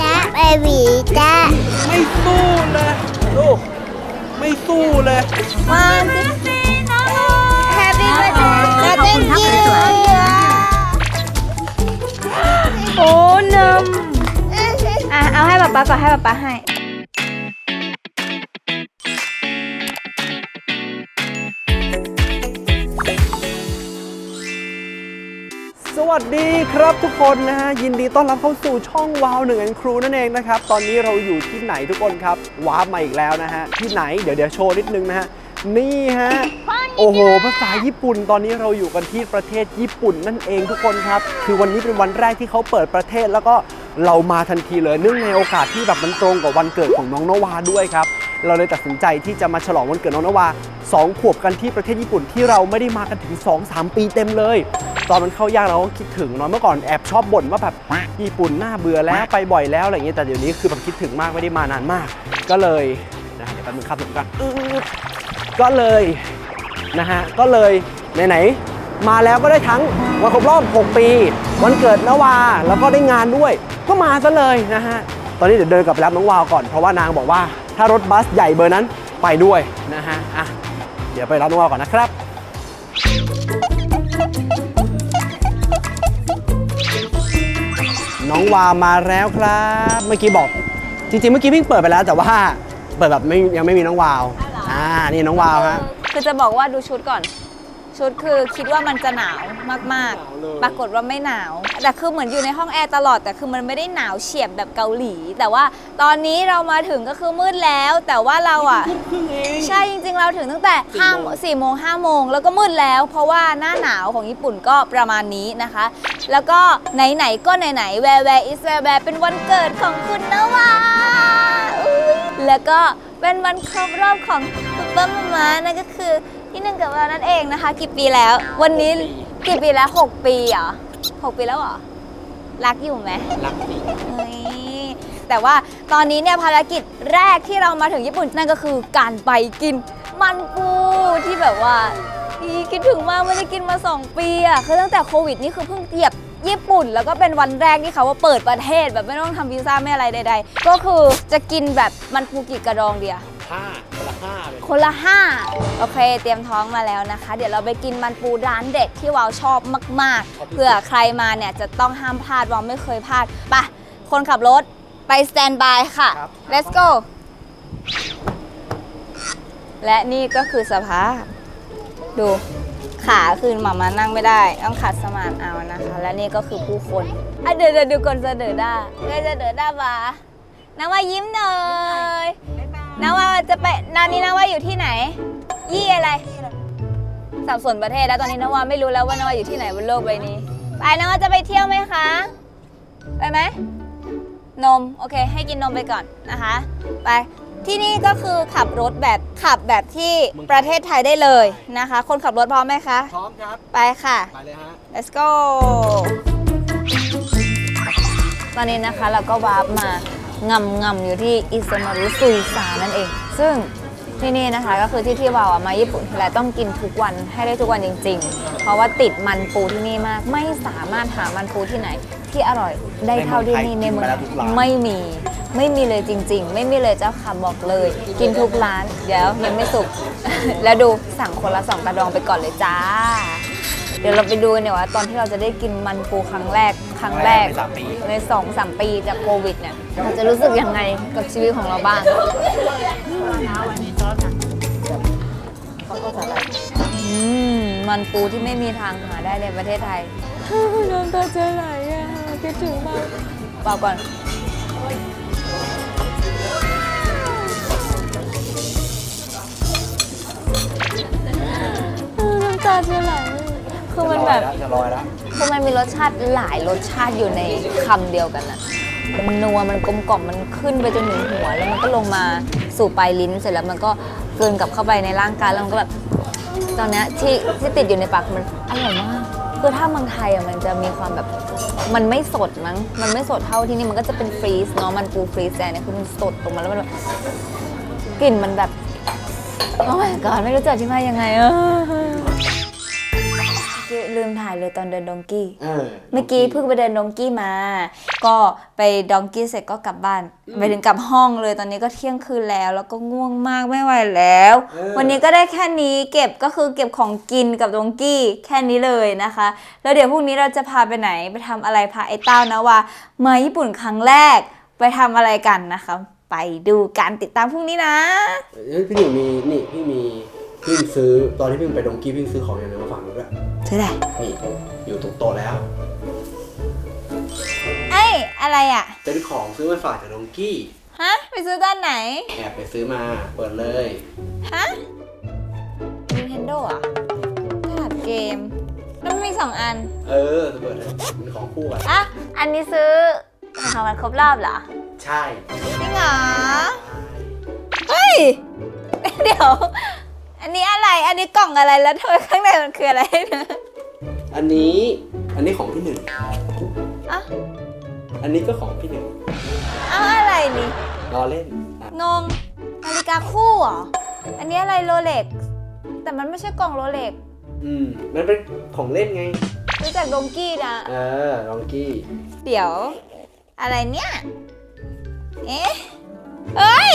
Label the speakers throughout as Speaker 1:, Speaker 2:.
Speaker 1: จ้าเบบีจ้า
Speaker 2: ไม่สู้เลยลูกไม่สู้เลย
Speaker 1: วันที่แฮปปี้เบิร์ดเดย์และ thank you
Speaker 3: โอ้นมอะเอาให้ป๊าป๊าก่อนให้ป๊าป๊าให้
Speaker 2: วัสดีครับทุกคนนะฮะยินดีต้อนรับเข้าสู่ช่องวาวหนึ่งอันครูนั่นเองนะครับ ตอนนี้เราอยู่ที่ไหนทุกคนครับวาร์ปมาอีกแล้วนะฮะที่ไหนเดี๋ยวเดี๋ยวโชว์นิดนึงนะฮะนี่ฮะโอ้โห ภาษาญี่ปุ่น ตอนนี้เราอยู่กันที่ประเทศญี่ปุ่นนั่นเองทุกคนครับ คือวันนี้เป็นวันแรกที่เขาเปิดประเทศแล้วก็เรามาทันทีเลยเนื่องในโอกาสที่แบบมันตรงกับวันเกิดของน้องนวาด้วยครับ เราเลยตัดสินใจที่จะมาฉลองวันเกิดน้องนวาสองขวบกันที่ประเทศญี่ปุ่นที่เราไม่ได้มากันถึง 2-3 ปีเต็มเลย ตอนมันเข้ายากเราก็คิดถึงเนาะเมื่อก่อนแอบชอบบ่นว่าแบบญี่ปุ่นน่าเบื่อแล้วไปบ่อยแล้วอะไรอย่างเงี้ยแต่เดี๋ยวนี้คือแบบคิดถึงมากไม่ได้มานานมาก ก็เลยนะเดี๋ยวแป๊บนึงครับผมกันอื้อก็เลยนะฮะก็เลยไหนๆมาแล้วก็ได้ทั้งวันครบรอบ 6 ปี วันเกิดนวาแล้วก็ได้งานด้วย ก็มาซะเลยนะฮะตอนนี้เดี๋ยวเดินกลับไปรับน้องวาวก่อนเพราะว่านางบอกว่าถ้ารถบัสใหญ่เบอร์นั้นไปด้วยนะฮะอะเดี๋ยวไปรับน้องวาวก่อนนะครับ น้องวามาแล้วครับ เมื่อกี้บอกจริงๆเมื่อกี้เพิ่งเปิดไปแล้ว แต่ว่าเปิดแบบไม่ยังไม่มีน้องวาวอ่านี่น้องวาวฮะ
Speaker 3: คือจะบอกว่าดูชุดก่อน ชุดคือคิดว่ามันจะหนาวมาก
Speaker 2: หนาวเลย
Speaker 3: ๆปรากฏว่าไม่หนาว แต่คือเหมือนอยู่ในห้องแอร์ตลอดแต่คือมันไม่ได้หนาวเฉียบแบบเกาหลี แต่ว่าตอนนี้เรามาถึงก็คือมืดแล้ว แต่ว่าเราอะ
Speaker 2: ครึ่งเอง
Speaker 3: ใช่จริงๆเราถึงตั้งแต่ห้าสี่โมงห้าโมงแล้วก็มืดแล้ว เพราะว่าหน้าหนาวของญี่ปุ่นก็ประมาณนี้นะคะ แล้วก็ไหนๆก็ไหนๆแวร์แวร์อิสแวร์แวร์เป็นวันเกิดของคุณนะวาอุ๊ยแล้วก็เป็นวันครบรอบของคุณป้ามามานั่นก็คือ ที่หนึ่งกับเรานั่นเองนะคะ กี่ปีแล้ว วันนี้กี่ปีแล้วหกปีเหรอหกปีแล้วเหรอ รักอยู่ไหม
Speaker 2: รักสิ
Speaker 3: เฮ้ยแต่ว่าตอนนี้เนี่ยภารกิจแรกที่เรามาถึงญี่ปุ่นนั่นก็คือการไปกินมันปูที่แบบว่าอีคิดถึงมากไม่ได้กินมา 2 ปีอะคือตั้งแต่โควิดนี่คือเพิ่งเหยียบญี่ปุ่น แล้วก็เป็นวันแรกที่เขาว่าเปิดประเทศแบบไม่ต้องทำวีซ่าไม่อะไรใด ๆ ก็คือจะกินแบบมันปูกี่กระดองเดียว
Speaker 2: ห้าคนละ ห้าเลย
Speaker 3: คนละห้าโอเค เตรียมท้องมาแล้วนะคะ เดี๋ยวเราไปกินมันปูร้านเด็ดที่วาวชอบมากๆ เผื่อใครมาเนี่ยจะต้องห้ามพลาดวาวไม่เคยพลาดไปะคนขับรถไปสแตนบายค่ะ let's go และนี่ก็คือสภาพดูขาคือหมามานั่งไม่ได้ ต้องขัดสมานเอานะคะ และนี่ก็คือผู้คนอะเดี๋ยวเดี๋ยวดูคนเสนอหน้าเดี๋ยวเสนอหน้ามาน้าว่ายิ้มหน่อย น้าว่าจะไปนานี้น้าว่าอยู่ที่ไหน ยี่อะไร สับสนประเทศแล้วตอนนี้น้าว่าไม่รู้แล้วว่าน้าว่าอยู่ที่ไหนบนโลกใบนี้ ไปน้าว่าจะไปเที่ยวไหมคะ ไปไหม นม โอเค ให้กินนมไปก่อนนะคะ ไป ที่นี่ก็คือขับรถแบบขับแบบที่ประเทศไทยได้เลยนะคะ คนขับรถพร้อมไหมคะ
Speaker 2: พร้อมครับ
Speaker 3: ไปค่ะ
Speaker 2: ไปเลยฮะ
Speaker 3: let's go ตอนนี้นะคะเราก็วาร์ปมา งำงำอยู่ที่อิซามารุซุยซานั่นเอง ซึ่งที่นี่นะคะก็คือที่ที่วาวอะมาญี่ปุ่นทีไรต้องกินทุกวันให้ได้ทุกวันจริง ๆ เพราะว่าติดมันปูที่นี่มาก ไม่สามารถหามันปูที่ไหน ที่อร่อยได้เท่าที่นี่ในเมืองไม่มีไม่มีเลยจริง ๆ ไม่มีเลยเจ้าค่ะบอกเลย กินทุกร้านเดี๋ยวยังไม่สุก แล้วดูสั่งคนละสองกระดองไปก่อนเลยจ้า เดี๋ยวเราไปดูกันเนี่ยว่าตอนที่เราจะได้กินมันปูครั้งแรกครั้งแรก
Speaker 2: ในสามปี
Speaker 3: ในสองสามปีจากโควิดเนี่ยเราจะรู้สึกยังไงกับชีวิตของเราบ้างอืมมันปูที่ไม่มีทางหาได้ในประเทศไทยน้ำตาจะไหลอะคิดถึงมากเปล่าก่อนน้ มันแบบ
Speaker 2: จะลอยแล้ว
Speaker 3: คือมันมีรสชาติหลายรสชาติอยู่ในคำเดียวกันอะมันนัวมันกลมกล่อมมันขึ้นไปจนถึงหัว แล้วมันก็ลงมาสู่ปลายลิ้นเสร็จแล้วมันก็กลืนกลับเข้าไปในร่างกายแล้วมันก็แบบตอนเนี้ยที่ที่ติดอยู่ในปากมันอร่อยมากคือถ้าเมืองไทยอะมันจะมีความแบบมันไม่สดมั้งมันไม่สดเท่าที่นี่มันก็จะเป็นฟรีซเนาะมันปูฟรีซแต่เนี่ยคือมันสดตรงมาแล้วมันแบบกลิ่นมันแบบโอ้ my god ไม่รู้จะอธิบายยังไงเออ ลืมถ่ายเลยตอนเดินดองกี้
Speaker 2: เออ
Speaker 3: เมื่อกี้เพิ่งไปเดินดองกี้มา ก็ไปดองกี้เสร็จก็กลับบ้านไปถึงกลับห้องเลยตอนนี้ก็เที่ยงคืนแล้ว แล้วก็ง่วงมากไม่ไหวแล้ว
Speaker 2: เออ
Speaker 3: วันนี้ก็ได้แค่นี้เก็บก็คือเก็บของกินกับดองกี้แค่นี้เลยนะคะ แล้วเดี๋ยวพรุ่งนี้เราจะพาไปไหนไปทำอะไรพาไอ้เต้านะว่ามาญี่ปุ่นครั้งแรกไปทำอะไรกันนะคะ ไปดูการติดตามพรุ่งนี้นะ
Speaker 2: เอ้ยพี่หนึ่งมีนี่พี่มีพี่ซื้อตอนที่พี่ไปดงกี้พี่ซื้อของอย่างหนึงมาฝากหนูด้วย
Speaker 3: ซื้ออะไร
Speaker 2: นี่อยู่ตรงโต๊ะแล้ว
Speaker 3: เอ้ยอะไรอะ
Speaker 2: เป็นของซื้อมาฝากจากดงกี้
Speaker 3: ฮะ ไปซื้อด้านไหน
Speaker 2: แอบไปซื้อมา เปิดเลย
Speaker 3: ฮะ Nintendo อะตลาดเกม แล้วมันมีสองอัน
Speaker 2: เออจะเปิดเลยเป็นของคู่กัน
Speaker 3: อะ อันนี้ซื้อของวันครบรอบเหรอ
Speaker 2: ใช่
Speaker 3: จริงเหรอ เฮ้ย เดี๋ยว อันนี้อะไร อันนี้กล่องอะไรแล้วทำไมข้างในมันคืออะไรนะ
Speaker 2: อันนี้ อันนี้ของพี่หนึ่ง
Speaker 3: อะ
Speaker 2: อันนี้ก็ของพี่หนึ่ง
Speaker 3: เอาอะไรนี่
Speaker 2: รอเล่นอะ
Speaker 3: งงนาฬิกาคู่เหรอ อันนี้อะไรโรเล็ก แต่มันไม่ใช่กล่องโรเล็ก
Speaker 2: อืม มันเป็นของเล่นไง
Speaker 3: รู้จักดงกี้นะ
Speaker 2: เออดองกี้
Speaker 3: เดี๋ยว อะไรเนี่ย เอ๊ะเฮ้ย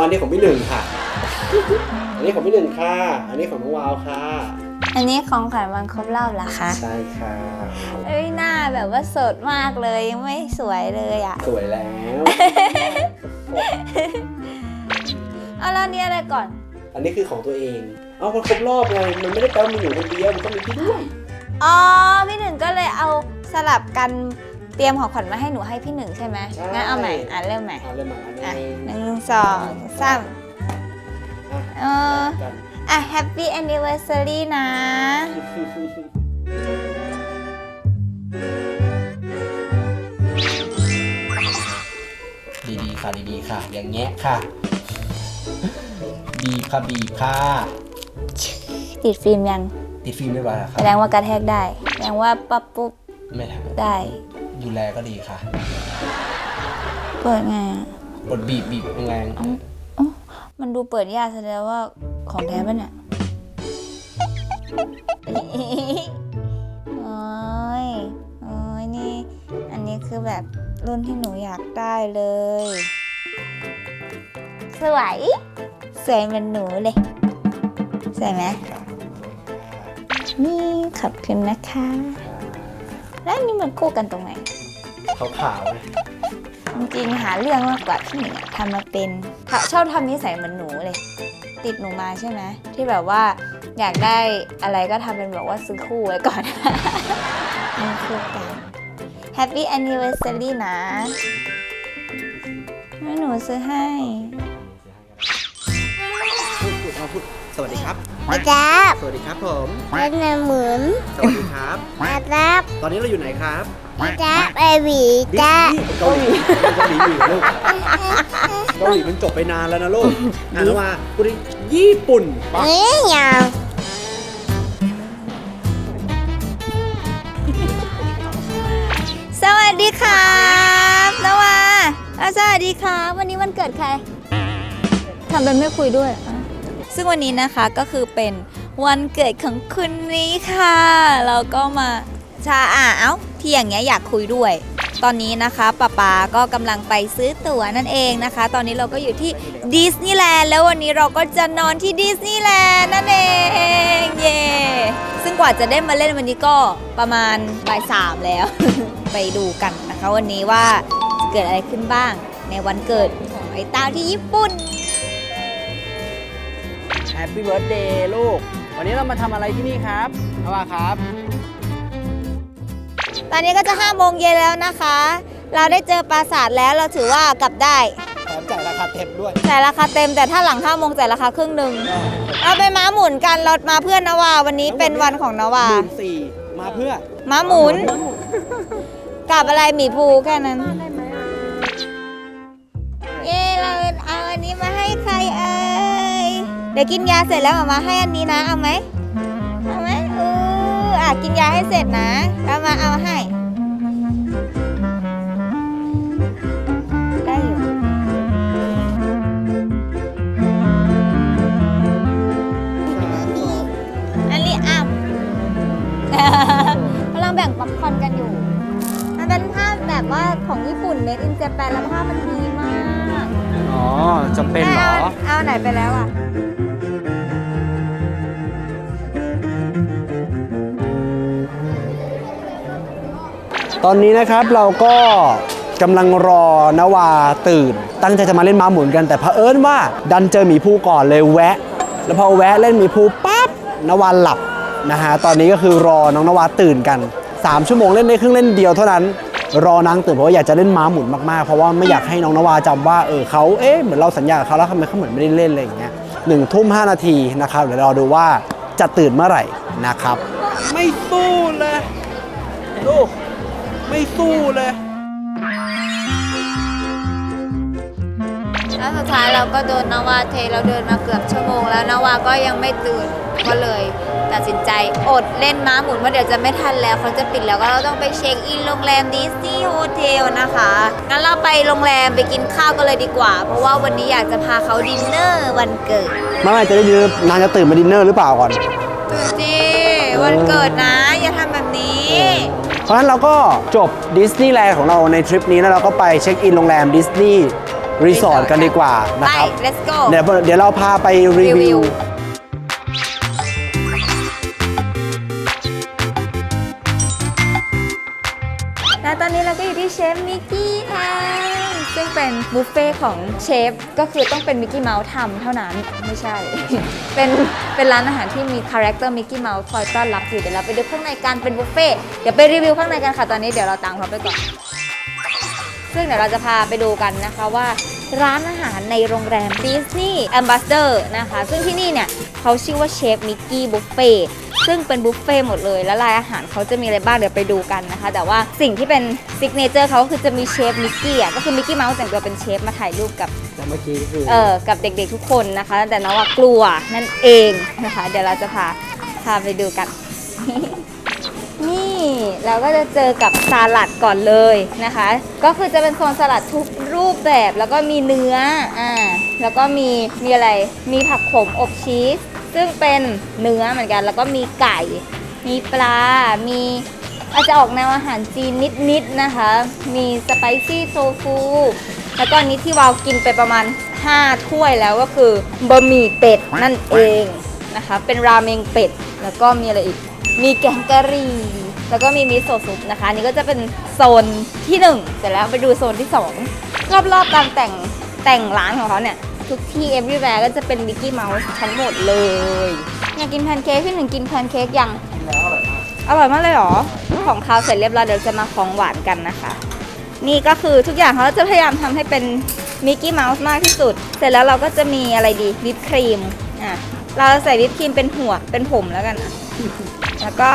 Speaker 3: อ
Speaker 2: อ๋ออันนี้ของพี่หนึ่งค่ะ อันนี้ของพี่หนึ่งค่ะ อันนี้ของน้องวาวค่ะ
Speaker 3: อันนี้ของขวัญวันครบรอบเหรอคะ
Speaker 2: ใช่ค่ะ
Speaker 3: เอ้ยหน้าแบบว่าสดมากเลยยังไม่สวยเลยอะ
Speaker 2: สวยแล้ว
Speaker 3: เอาแล้วอันนี้อะไรก่อน
Speaker 2: อันนี้คือของตัวเอง เอาคนครบรอบไงมันไม่ได้แปลว่ามีหนูคนเดียวมันต้องมีพี่ด้วย
Speaker 3: อ๋อพี่หนึ่งก็เลยเอาสลับกัน เตรียมของขวัญมาให้หนูให้พี่หนึ่งใช่ไหม
Speaker 2: ใช่
Speaker 3: งั้นเอาใหม่ อะเริ่มใหม่
Speaker 2: เอาเลยมาอัน
Speaker 3: อะ
Speaker 2: นี้
Speaker 3: หนึ่งสองสาม
Speaker 2: อะ
Speaker 3: เออ
Speaker 2: กัน
Speaker 3: อะ Happy Anniversary นะ
Speaker 2: ดีๆค่ะดีๆค่ะ อย่างเงี้ยค่ะ บีบค่ะบีบค่ะ
Speaker 3: ติดฟิล์มยัง
Speaker 2: ติดฟิล์มไม่ไหวแล้วค
Speaker 3: แส
Speaker 2: รับ
Speaker 3: ดงว่ากระแทกได้ แสดงว่าปั๊บปุ๊บ
Speaker 2: ไม่ทำ
Speaker 3: ได้
Speaker 2: ดูแลก็ดีค่ะ
Speaker 3: เปิดไงอะ
Speaker 2: กดบีบบีบแรง
Speaker 3: อ๋อมันดูเปิดยากแสดงว่าของแท้ปะเนี่ยโอ้ยโอ้ยนี่ อันนี้คือแบบรุ่นที่หนูอยากได้เลย สวย สวยเหมือนหนูเลยสวยไหมนี่ขอบคุณนะคะ แล้วอันนี่มันคู่กันตรงไหน
Speaker 2: ขาวขาวๆนะ
Speaker 3: จริงๆหาเรื่องมากกว่าพี่หนึ่งอะทำมาเป็นค่ะชอบทำนิสัยเหมือนหนูเลย ติดหนูมาใช่ไหมที่แบบว่าอยากได้อะไรก็ทำเป็นบอกว่าซื้อคู่ไว้ก่อนนี่คู่กัน Happy Anniversary นะแม่หนูซื้อให้
Speaker 2: วัสดีครับ
Speaker 1: มาจับ
Speaker 2: สวัสดีครับผม
Speaker 1: เล่นน้ำหมุน
Speaker 2: สวัสดีครับ
Speaker 1: มาจับ
Speaker 2: ตอนนี้เราอยู่ไหนครับ
Speaker 1: มาจับไอหวี
Speaker 2: ดิส
Speaker 1: จ้า
Speaker 2: นีย์เกาหลีเกาหลีอยู่ลูกเกาหลีมันจบไปนานแล้วนะลูกอ่านว่าคุณญี่ปุ่น
Speaker 1: เอ้ยยาว
Speaker 3: สวัสดีครับนวาอะสวัสดีครับ วันนี้วันเกิดใครทำเป็นไม่คุยด้วยอะ ซึ่งวันนี้นะคะก็คือเป็นวันเกิดของคุณนี้ค่ะ เราก็มาชาอะเอ้าที่อย่างเงี้ยอยากคุยด้วย ตอนนี้นะคะป๊าป๊าก็กำลังไปซื้อตั๋วนั่นเองนะคะ ตอนนี้เราก็อยู่ที่ดิสนีย์แลนด์แล้ววันนี้เราก็จะนอนที่ดิสนีย์แลนด์นั่นเองเย่ซึ่งกว่าจะได้มาเล่นวันนี้ก็ประมาณบ่ายสามแล้ว ไปดูกันนะคะวันนี้ว่าเกิดอะไรขึ้นบ้างในวันเกิดของไอ้ต้าที่ญี่ปุ่น
Speaker 2: แฮปปี้เบิร์ดเดย์ลูก วันนี้เรามาทำอะไรที่นี่ครับเอาว่าครับ
Speaker 3: ตอนนี้ก็จะ5โมงเย็นแล้วนะคะ เราได้เจอปราสาทแล้วเราถือว่ากลับได้
Speaker 2: แถมจ่ายราคาเต็มด้วย
Speaker 3: จ่ายราคาเต็มแต่ถ้าหลัง5โมงจ่ายราคาครึ่งหนึ่งเราไปม้าหมุนกันเรามาเพื่อนนวาวันนี้เป็นวันของนวา
Speaker 2: หมื่นสี่มาเพื่อ
Speaker 3: ม้าหมุนกับอะไรหมีภูแค่นั้น เย้เราเอาอันนี้มาให้ใครเอ่ย เดี๋ยวกินยาเสร็จแล้วมามาให้อันนี้นะ เอาไหมเอาไหมอืออะกินยาให้เสร็จนะ แล้วมาเอาให้ ได้อยู่อันนี้อ่ำกำลังแบ่งป๊อปคอนกันอยู่ มันเป็นภาแบบว่าของญี่ปุ่นเมดอินเจแปนแล้วภาพมันดีมาก
Speaker 2: อ๋อจำเป็นเหรอ
Speaker 3: เอาไหนไปแล้วอะ
Speaker 2: ตอนนี้นะครับเราก็กำลังรอนวาตื่น ตั้งใจจะมาเล่นม้าหมุนกันแต่เผอิญว่าดันเจอหมีภูก่อนเลยแวะ แล้วพอแวะเล่นหมีภูปั๊บนวาหลับนะฮะตอนนี้ก็คือรอน้องนวาตื่นกัน 3 ชั่วโมงเล่นได้ครึ่งเล่นเดียวเท่านั้น รอนางตื่นเพราะว่าอยากจะเล่นม้าหมุนมากๆ เพราะว่าไม่อยากให้น้องนวาจำว่าเออเขาเอ๊ะเหมือนเราสัญญากับเขาแล้วทำไมเขาเหมือนไม่ได้เล่นอะไรอย่างเงี้ยหนึ่งทุ่มห้านาทีนะครับเดี๋ยวรอดูว่าจะตื่นเมื่อไหร่นะครับ ไม่สู้เลยลูกไม่สู้เลย
Speaker 3: แล้วสุดท้ายเราก็โดนนาวาเทเราเดินมาเกือบชั่วโมงแล้วนาวาก็ยังไม่ตื่นก็เลย ตัดสินใจอดเล่นม้าหมุนเพราะเดี๋ยวจะไม่ทันแล้วเขาจะปิดแล้วก็เราต้องไปเช็คอินโรงแรมดิสนีย์โฮเทลนะคะ งั้นเราไปโรงแรมไปกินข้าวกันเลยดีกว่า เพราะว่าวันนี้อยากจะพาเขาดินเนอร์วันเกิด
Speaker 2: ไม่ไม่จะได้ยืนนางจะตื่นมาดินเนอร์หรือเปล่าก่อน
Speaker 3: ตื่นดิวันเกิดนะ อย่าทำแบบนี้
Speaker 2: เพราะฉะนั้นเราก็จบดิสนีย์แลนด์ของเราในทริปนี้แล้วเราก็ไปเช็คอินโรงแรมดิสนีย์รีสอร์ทกันดีกว่านะ
Speaker 3: ไป
Speaker 2: ครับ
Speaker 3: let's go
Speaker 2: เดี๋ยวเดี๋ยวเราพาไปรี
Speaker 3: รีวิ
Speaker 2: วิ
Speaker 3: ชฟมิกกี้ค่ะซึ่งเป็นบุฟเฟ่ของเชฟก็คือต้องเป็นมิกกี้เมาส์ทำเท่านั้นไม่ใช่ เป็นเป็นร้านอาหารที่มีคาแรคเตอร์มิกกี้เมาส์คอยต้อนรับอยู่เดี๋ยวเราไปดูข้างในกันเป็นบุฟเฟ่เดี๋ยวไปรีวิวข้างในกันค่ะตอนนี้เดี๋ยวเราตามเขาไปก่อน ซึ่งเดี๋ยวเราจะพาไปดูกันนะคะว่าร้านอาหารในโรงแรมดิสนีย์แอมบาสเดอร์นะคะ ซึ่งที่นี่เนี่ยเขาชื่อว่าเชฟมิกกี้บุฟเฟ่ ซึ่งเป็นบุฟเฟ่หมดเลย แล้วรายอาหารเขาจะมีอะไรบ้างเดี๋ยวไปดูกันนะคะ แต่ว่าสิ่งที่เป็นซิกเนเจอร์เขาก็คือจะมีเชฟมิกกี้อะก็คือมิกกี้เมาส์แต่งตัวเป็นเชฟมาถ่ายรูปกับ
Speaker 2: แต่เมื่อกี้คือ
Speaker 3: เออกับเด็กๆทุกคนนะคะ แต่น้องว่ากลัวนั่นเองนะคะ เดี๋ยวเราจะพาพาไปดูกัน นี่เราก็จะเจอกับสลัดก่อนเลยนะคะ ก็คือจะเป็นโซนสลัดทุกรูปแบบแล้วก็มีเนื้ออ่าแล้วก็มีมีอะไรมีผักขมอบชีส ซึ่งเป็นเนื้อเหมือนกัน แล้วก็มีไก่ มีปลา มีอาจจะออกแนวอาหารจีนนิดๆนะคะ มีสไปซี่โซฟูแล้วก็อันนี้ที่วาวกินไปประมาณ 5 ถ้วยแล้วก็คือบะหมี่เป็ดนั่นเองนะคะ เป็นราเมงเป็ด แล้วก็มีอะไรอีก มีแกงกะหรี่ แล้วก็มีมิโซะซุปนะคะ อันนี้ก็จะเป็นโซนที่ 1 เสร็จแล้วไปดูโซนที่ 2 รอบๆการแต่งแต่งร้านของเขาเนี่ย ทุกที่ everywhere ก็จะเป็นมิกกี้เมาส์ทั้งหมดเลย อยากกินแพนเค้กพี่หนึ่งกินแพนเค้กยังอร่อยมากเลยเหรอ ของคาวเสร็จเรียบร้อยเดี๋ยวจะมาของหวานกันนะคะ นี่ก็คือทุกอย่างเขาจะพยายามทำให้เป็นมิกกี้เมาส์มากที่สุด เสร็จแล้วเราก็จะมีอะไรดีวิปครีมอะเราใส่วิปครีมเป็นหัวเป็นผมแล้วกันอะแล้วก็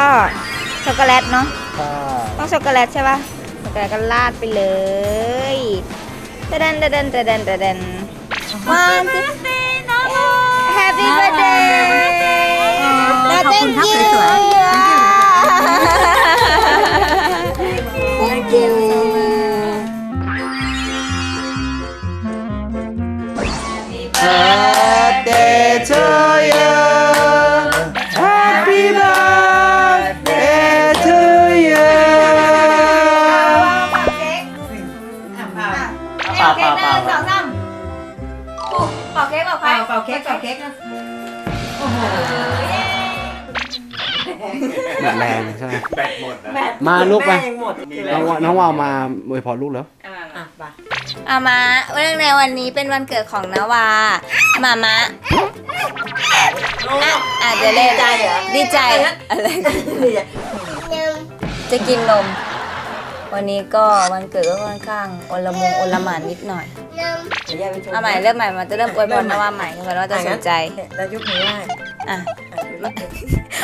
Speaker 3: ช็อกโกแลตเนาะต้องช็อกโกแลตใช่ปะช็อกโกแลตก็ราดไปเลยตะเดนตะเดนตะเดนตะเดนวัน จุด Happy birthday
Speaker 1: ขอบคุณครับสวย
Speaker 3: Thank คร
Speaker 1: เป่าเค้กเป่าเค้กนะ
Speaker 2: หมดแรงใช่ไหม
Speaker 4: แบตหมดนะ
Speaker 2: มาลูกไป
Speaker 1: แม่งหมด
Speaker 4: มี
Speaker 2: น้องวาน้องวาวมาอวยพรลูกแล้ว
Speaker 1: อะไป
Speaker 3: อามาเนื่องในวันนี้เป็นวันเกิดของนาวามามะอะอะเดี๋ยวเล่น
Speaker 1: ดีใจเหรอ
Speaker 3: ดีใจอะไร จะกินนม วันนี้ก็วันเกิดก็ค่อนข้างโอลมงโอลหมานนิดหน่อย
Speaker 1: เดี๋ยวย่าไปชม
Speaker 3: เอาใหม่เริ่มใหม่มันจะเริ่มอวยพรนว่าใหม่เหมือนว่าจะสนใจ
Speaker 1: แล้วยกมือไหว้
Speaker 3: อะ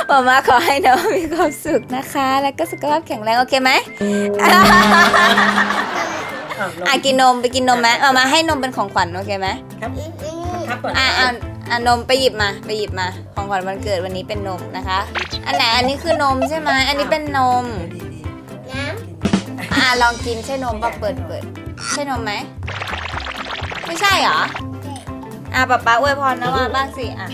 Speaker 3: มามาขอให้น้องมีความสุขนะคะ แล้วก็สุขภาพแข็งแรงโอเคไหม
Speaker 1: อ้าวลง
Speaker 3: อะกินนมไปกินนมไหมมามาให้นมเป็นของขวัญโอเคไหม
Speaker 1: ครับครับก่อน
Speaker 3: อะอะอะนมไปหยิบมาไปหยิบมา ของขวัญวันเกิดวันนี้เป็นนมนะคะ อันไหนอันนี้คือนมใช่ไหมอันนี้เป็นนม อะลองกินใช่นมป่ะเปิดเปิดใช่นมไหมไม่ใช่เหรออะป๊าป๊าอวยพรนะว่าบ้างสิอะ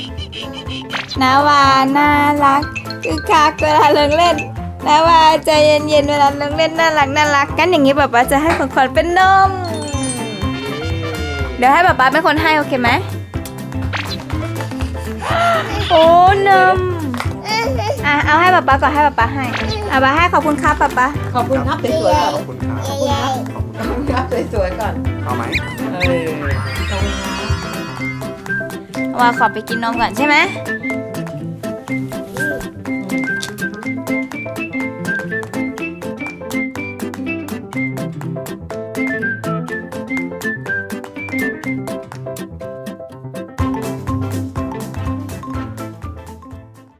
Speaker 3: นาวาน่ารักคือคักเวลาเลิงเล่นนาวาใจเย็นๆเวลาเลิงเล่นน่ารักน่ารักกันอย่างนี้ป๊าป๊าจะให้ของขวัญเป็นนม เดี๋ยวให้ป๊าป๊าเป็นคนให้โอเคไหมโอ้นม อะเอาให้ป๊าป๊าก่อนให้ป๊าป๊าให้อะป๊าให้ขอบคุณครับป๊าป๊า
Speaker 1: ขอบคุณครับสวยๆก่อน
Speaker 2: ขอบคุณครับ
Speaker 1: ขอบคุณครับขอบคุณครับสวยๆก่อน
Speaker 2: เอาไหม
Speaker 1: เออขอบคุณครับ
Speaker 3: ว่าขอไปกินนมก่อนใช่ไหม
Speaker 1: อื